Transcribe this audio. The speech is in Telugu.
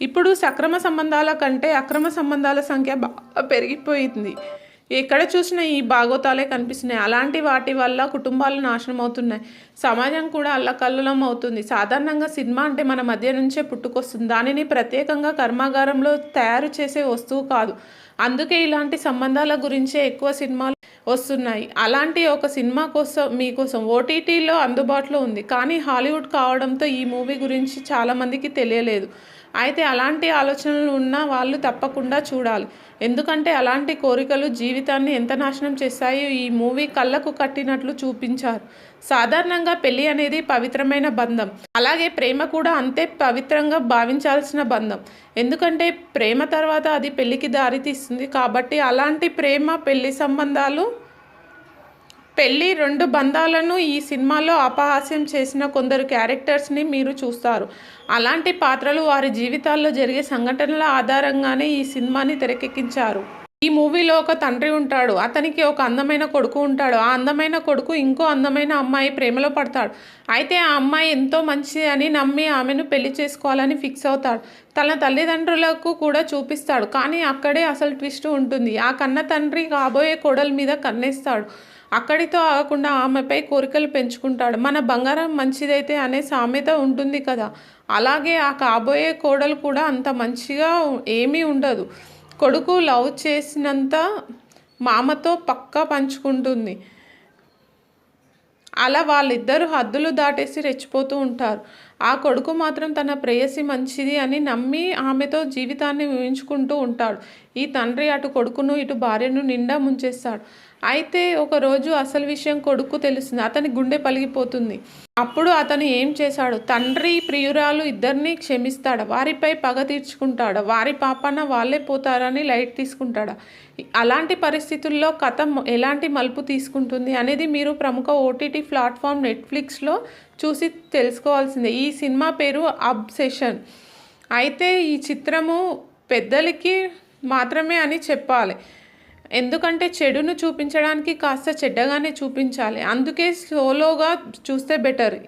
ఇప్పుడు సక్రమ సంబంధాల కంటే అక్రమ సంబంధాల సంఖ్య బాగా పెరిగిపోయింది. ఎక్కడ చూసినా ఈ భాగోతాలే కనిపిస్తున్నాయి. అలాంటి వాటి వల్ల కుటుంబాలు నాశనం అవుతున్నాయి. సమాజం కూడా అల్లకల్లోలం అవుతుంది. సాధారణంగా సినిమా అంటే మన మధ్య నుంచే పుట్టుకొస్తుంది. దానిని ప్రత్యేకంగా కర్మాగారంలో తయారు చేసే వస్తువు కాదు. అందుకే ఇలాంటి సంబంధాల గురించే ఎక్కువ సినిమాలు వస్తున్నాయి. అలాంటి ఒక సినిమా కోసం మీకోసం ఓటీటీలో అందుబాటులో ఉంది. కానీ హాలీవుడ్ కావడంతో ఈ మూవీ గురించి చాలామందికి తెలియలేదు. అయితే అలాంటి ఆలోచనలు ఉన్న వాళ్ళు తప్పకుండా చూడాలి. ఎందుకంటే అలాంటి కోరికలు జీవితాన్ని ఎంత నాశనం చేస్తాయో ఈ మూవీ కళ్ళకు కట్టినట్లు చూపించారు. సాధారణంగా పెళ్ళి అనేది పవిత్రమైన బంధం. అలాగే ప్రేమ కూడా అంతే పవిత్రంగా భావించాల్సిన బంధం. ఎందుకంటే ప్రేమ తర్వాత అది పెళ్ళికి దారితీస్తుంది కాబట్టి అలాంటి ప్రేమ పెళ్ళి సంబంధాలు పెళ్ళి రెండు బంధాలను ఈ సినిమాలో అపహాస్యం చేసిన కొందరు క్యారెక్టర్స్ని మీరు చూస్తారు. అలాంటి పాత్రలు వారి జీవితాల్లో జరిగే సంఘటనల ఆధారంగానే ఈ సినిమాని తెరకెక్కించారు. ఈ మూవీలో ఒక తండ్రి ఉంటాడు. అతనికి ఒక అందమైన కొడుకు ఉంటాడు. ఆ అందమైన కొడుకు ఇంకో అందమైన అమ్మాయి ప్రేమలో పడతాడు. అయితే ఆ అమ్మాయి ఎంతో మంచిది అని నమ్మి ఆమెను పెళ్ళి చేసుకోవాలని ఫిక్స్ అవుతాడు. తన తల్లిదండ్రులకు కూడా చూపిస్తాడు. కానీ అక్కడే అసలు ట్విస్ట్ ఉంటుంది. ఆ కన్న తండ్రి కాబోయే కోడల మీద కన్నేస్తాడు. అక్కడితో ఆగకుండా ఆమెపై కోరికలు పెంచుకుంటాడు. మన బంగారం మంచిదైతే అనే సామెత ఉంటుంది కదా. అలాగే ఆ కాబోయే కోడలు కూడా అంత మంచిగా ఏమీ ఉండదు. కొడుకు లవ్ చేసినంత మామతో పక్కా పంచుకుంటుంది. అలా వాళ్ళిద్దరూ హద్దులు దాటేసి రెచ్చిపోతూ ఉంటారు. ఆ కొడుకు మాత్రం తన ప్రేయసి మంచిది అని నమ్మి ఆమెతో జీవితాన్ని ఊహించుకుంటూ ఉంటాడు. ఈ తండ్రి అటు కొడుకును ఇటు భార్యను నిండా ముంచేస్తాడు. అయితే ఒకరోజు అసలు విషయం కొడుకు తెలుస్తుంది. అతని గుండె పలిగిపోతుంది అప్పుడు అతను ఏం చేశాడు? తండ్రి ప్రియురాలు ఇద్దరిని క్షమిస్తాడు? వారిపై పగ తీర్చుకుంటాడు? వారి పాపాన వాళ్ళే పోతారని లైట్ తీసుకుంటాడు? అలాంటి పరిస్థితుల్లో కథ ఎలాంటి మలుపు తీసుకుంటుంది అనేది మీరు ప్రముఖ ఓటీటీ ప్లాట్ఫామ్ నెట్ఫ్లిక్స్లో చూసి తెలుసుకోవాల్సిందే. ఈ సినిమా పేరు అబ్సెషన్. అయితే ఈ చిత్రము పెద్దలకి మాత్రమే అని చెప్పాలి. ఎందుకంటే చెడును చూపించడానికి కాస్త చెడ్డగానే చూపించాలి. అందుకే సోలోగా చూస్తే బెటర్